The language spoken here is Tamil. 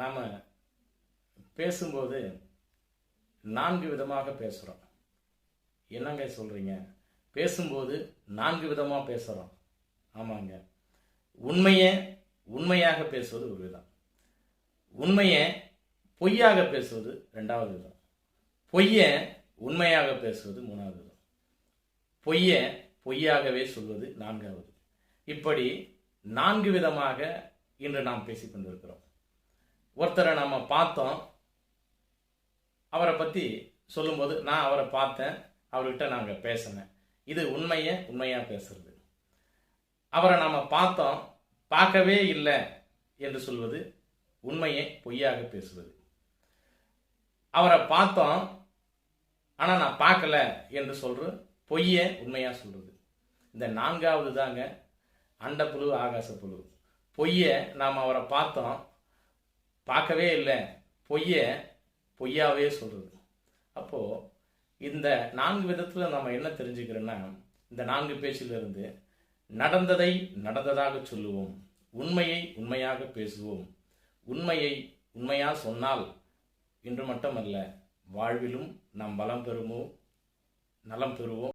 நாம் பேசும்போது நான்கு விதமாக பேசுகிறோம் என்னங்க சொல்கிறீங்க பேசும்போது நான்கு விதமாக பேசுகிறோம் ஆமாங்க. உண்மையை உண்மையாக பேசுவது ஒரு விதம். உண்மையை பொய்யாக பேசுவது ரெண்டாவது விதம். பொய்யை உண்மையாக பேசுவது மூணாவது விதம். பொய்யை பொய்யாகவே சொல்வது நான்காவது. இப்படி நான்கு விதமாக இன்று நாம் பேசிக் கொண்டிருக்கிறோம் ஒருத்தரை நம்ம பார்த்தோம். அவரை பற்றி சொல்லும்போது நான் அவரை பார்த்தேன். அவர்கிட்ட நாங்கள் பேசினேன். இது உண்மையை உண்மையாக பேசுறது. அவரை நாம் பார்த்தோம். பார்க்கவே இல்லை என்று சொல்வது உண்மையை பொய்யாக பேசுவது. அவரை பார்த்தோம். ஆனால் நான் பார்க்கல என்று சொல்கிற பொய்யை உண்மையாக சொல்கிறது இந்த நான்காவது தாங்க அண்டப்புழு ஆகாச புழு பொய்யை நாம் அவரை பார்த்தோம். பார்க்கவே இல்லை. பொய்யை பொய்யாவே சொல்றது. அப்போ இந்த நான்கு விதத்தில் நம்ம என்ன தெரிஞ்சுக்கிறோன்னா இந்த நான்கு பேச்சிலிருந்து நடந்ததை நடந்ததாக சொல்லுவோம். உண்மையை உண்மையாக பேசுவோம். உண்மையை உண்மையாக சொன்னால் இன்று மட்டுமல்ல வாழ்விலும் நாம் வளம் பெறுவோம் நலம் பெறுவோம்.